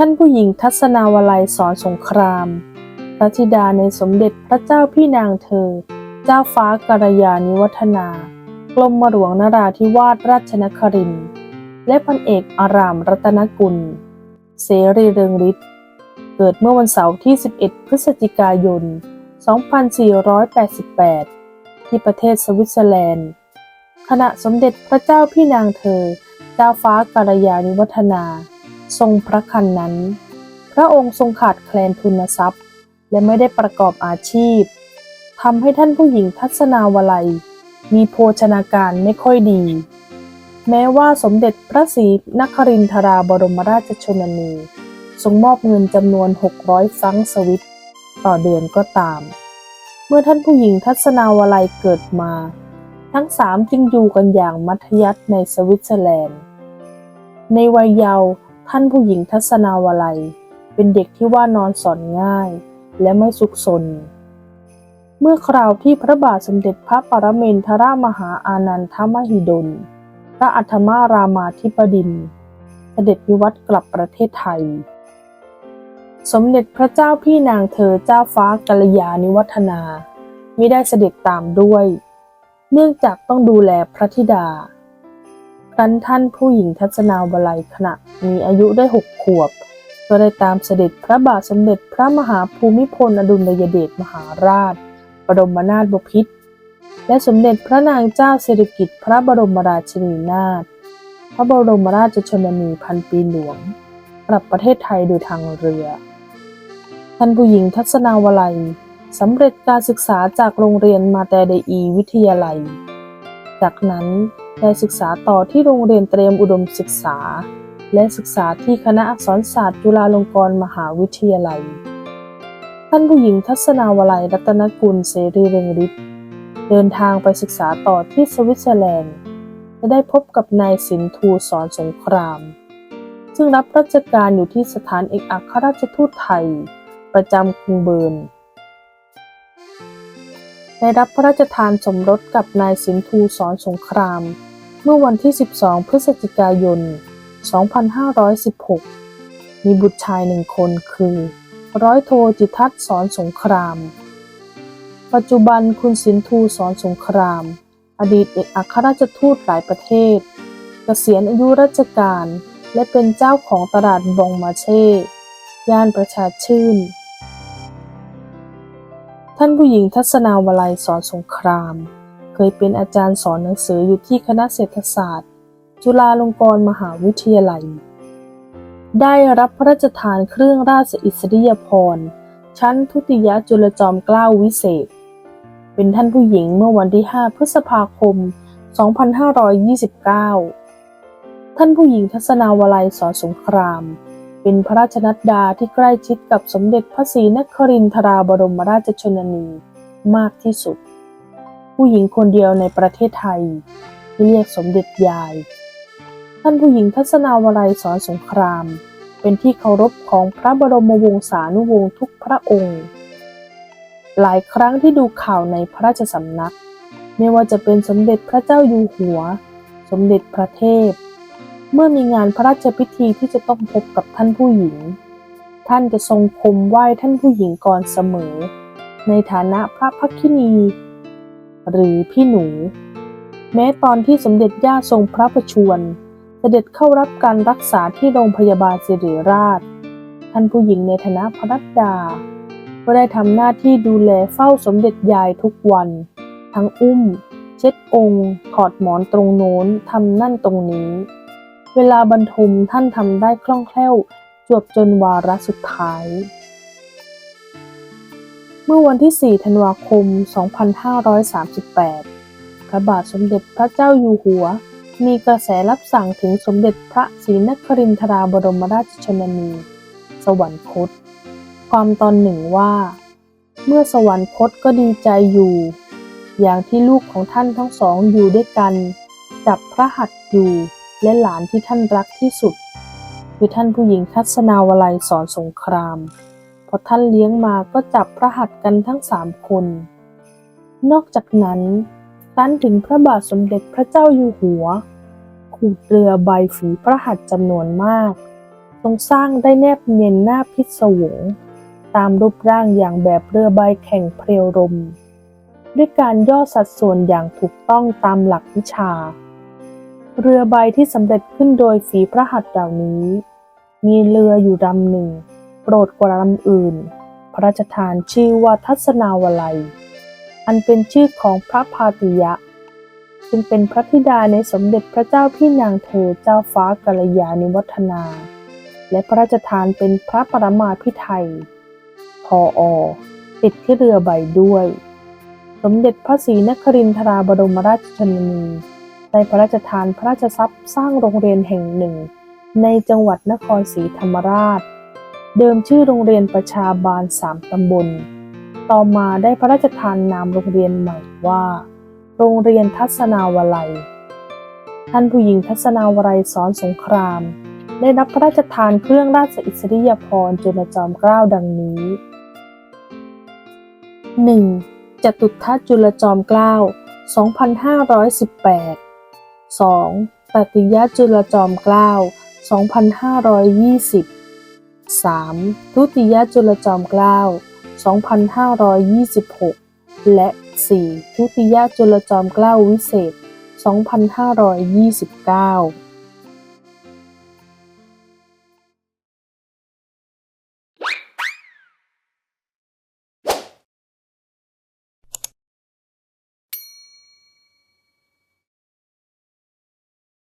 ท่านผู้หญิงทัศนาวลัยสอนสงคราม พระธิดาในสมเด็จพระเจ้าพี่นางเธอ เจ้าฟ้ากรยานิวัฒนากรมหลวงนราธิวาสราชนคริน และพันเอกอารามรัตนกุล เสรีเรืองฤทธิ์เกิดเมื่อวันเสาร์ที่ 11 พฤศจิกายน 2488 ที่ประเทศสวิตเซอร์แลนด์ ขณะสมเด็จพระเจ้าพี่นางเธอ เจ้าฟ้ากรยานิวัฒนา ทรงพระคันนั้น พระองค์ทรงขาดแคลนทุนทรัพย์ และไม่ได้ประกอบอาชีพทำให้ท่านผู้หญิงทัศนาวลัย มีโภชนาการไม่ค่อยดี แม้ว่าสมเด็จพระศรีนครินทราบรมราชชนนีทรงมอบเงินจำนวน 600 ฟรังสวิตต่อเดือนก็ตาม เมื่อท่านผู้หญิงทัศนาวลัยเกิดมา ทั้งสามจึงอยู่กันอย่างมัธยัสถ์ในสวิตเซอร์แลนด์ ในวัยเยาว์ ท่านผู้หญิงทัศนาวลัย เป็นเด็กที่ว่านอนสอนง่าย และไม่สุขสน เมื่อคราวที่พระบาทสมเด็จพระปรเมนทรามหาอานันทมหิดล พระอัฐมารามาธิบดิน เสด็จนิวัตกลับประเทศไทย สมเด็จพระเจ้าพี่นางเธอเจ้าฟ้ากัลยาณิวัฒนา ไมิได้เสด็จตามด้วย เนื่องจากต้องดูแลพระธิดา ครั้นท่านผู้หญิงทัศนาวลัยขณะมีอายุได้หกขวบ ก็ได้ตามเสด็จพระบาทสมเด็จพระมหาภูมิพลอดุลยเดชมหาราช บรมนาถบพิตรและสมเด็จพระนางเจ้าสิริกิติ์พระบรมราชินีนาถพระบรมราชชนนีพันปีหลวง กลับประเทศไทยโดยทางเรือ ท่านผู้หญิงทัศนาวลัยสำเร็จการศึกษาจากโรงเรียนมาแต่เดอีวิทยาลัย จากนั้น ได้ศึกษาต่อที่โรงเรียนเตรียมอุดมศึกษา และศึกษาที่คณะอักษรศาสตร์จุฬาลงกรณ์มหาวิทยาลัย ท่านผู้หญิงทัศนาวลัยรัตนกุลเสรีเรืองฤทธิ์เดินทางไปศึกษาต่อที่สวิตเซอร์แลนด์และได้พบกับนายสินทูสอนสงคราม ซึ่งรับราชการอยู่ที่สถานเอกอัครราชทูตไทย ประจำกรุงเบิร์นได้รับพระราชทานสมรสกับนายสินทูสอนสงคราม มื่อวันที่ 12 พฤศจิกายน 2516 มีบุตรชายหนึ่งคนคือ ร้อยโทจิทัศน์สอนสงคราม ปัจจุบันคุณสินทูสอนสงคราม อดีตเอกอัครราชทูตหลายประเทศ เกษียณอายุราชการและเป็นเจ้าของตลาดบองมาเช่ ย่านประชาชื่น ท่านผู้หญิงทัศนาวลัยสอนสงคราม เคยเป็นอาจารย์สอนหนังสืออยู่ที่คณะเศรษฐศาสตร์ จุฬาลงกรณ์มหาวิทยาลัย ได้รับพระราชทานเครื่องราชอิสริยาภรณ์ ชั้นทุติยจุลจอมเกล้าวิเศษ เป็นท่านผู้หญิงเมื่อวันที่ 5 พฤษภาคม 2529 ท่านผู้หญิงทัศนาวลัยสอนสงคราม เป็นพระราชนัดดาที่ใกล้ชิดกับสมเด็จพระศรีนครินทราบรมราชชนนีมากที่สุด ผู้หญิงคนเดียวในประเทศไทย ที่เรียกสมเด็จยาย ท่านผู้หญิงทัศนาวลัยสอนสงคราม เป็นที่เคารพของพระบรมวงศานุวงศ์ทุกพระองค์ หลายครั้งที่ดูข่าวในพระราชสำนัก ไม่ว่าจะเป็นสมเด็จพระเจ้าอยู่หัว สมเด็จพระเทพ เมื่อมีงานพระราชพิธีที่จะต้องพบกับท่านผู้หญิง ท่านจะทรงคมไหว้ท่านผู้หญิงก่อนเสมอ ในฐานะพระพักคินี หรือพี่หนู แม้ตอนที่สมเด็จย่าทรงพระประชวรเสด็จเข้ารับการรักษาที่โรงพยาบาลสิริราช ท่านผู้หญิงในฐานะพระรัตดา ก็ได้ทำหน้าที่ดูแลเฝ้าสมเด็จยายทุกวัน ทั้งอุ้ม เช็ดองค์ถอดหมอนตรงโน้นทำนั่นตรงนี้ เวลาบรรทมท่านทำได้คล่องแคล่วจวบจนวาระสุดท้าย เมื่อวันที่ 4 ธันวาคม 2538 พระบาทสมเด็จพระเจ้าอยู่หัว มีกระแสรับสั่งถึงสมเด็จพระศรีนครินทราบรมราชชนนี สวรรคต ความตอนหนึ่งว่า เมื่อสวรรคตก็ดีใจอยู่ อย่างที่ลูกของท่านทั้งสองอยู่ด้วยกัน จับพระหัตถ์อยู่ และหลานที่ท่านรักที่สุด คือท่านผู้หญิงทัศนาวลัยสอนสงคราม พอท่านเลี้ยงมาก็จับพระหัตถ์กันทั้งสามคน นอกจากนั้นครั้นถึงพระบาทสมเด็จพระเจ้าอยู่หัว ขูดเรือใบฝีพระหัตถ์จำนวนมาก ทรงสร้างได้แนบเนียนหน้าพิศวง ตามรูปร่างอย่างแบบเรือใบแข่งเพรียวลมด้วยการย่อสัดส่วนอย่างถูกต้องตามหลักวิชา เรือใบที่สำเร็จขึ้นโดยฝีพระหัตถ์เหล่านี้ มีเรืออยู่ลำหนึ่ง ปรดกว่าลำอื่น พระราชทานชื่อว่าทัศนาวลัย อันเป็นชื่อของพระพาติยะ ซึ่งเป็นพระธิดาในสมเด็จพระเจ้าพี่นางเธอเจ้าฟ้ากัลยาณิวัฒนา และพระราชทานเป็นพระปรมาภิไธยพออ ติดที่เรือใบด้วย สมเด็จพระศรีนครินทราบรมราชชนนีได้พระราชทานพระราชทรัพย์สร้างโรงเรียนแห่งหนึ่ง ในจังหวัดนครศรีธรรมราช เดิมชื่อโรงเรียนประชาบาลสามตำบล ต่อมาได้พระราชทานนามโรงเรียนใหม่ว่า โรงเรียนทัศนาวลัย ท่านผู้หญิงทัศนาวลัยสอนสงคราม ได้รับพระราชทานเครื่องราชอิสริยาภรณ์จุลจอมเกล้าดังนี้ 1. จตุทัศจุลจอมเกล้า 2518 2. ตติยจุลจอมเกล้า 2520 3. ทุติยจุลจอมเกล้า 2526 และ 4. ทุติยจุลจอมเกล้าวิเศษ 2529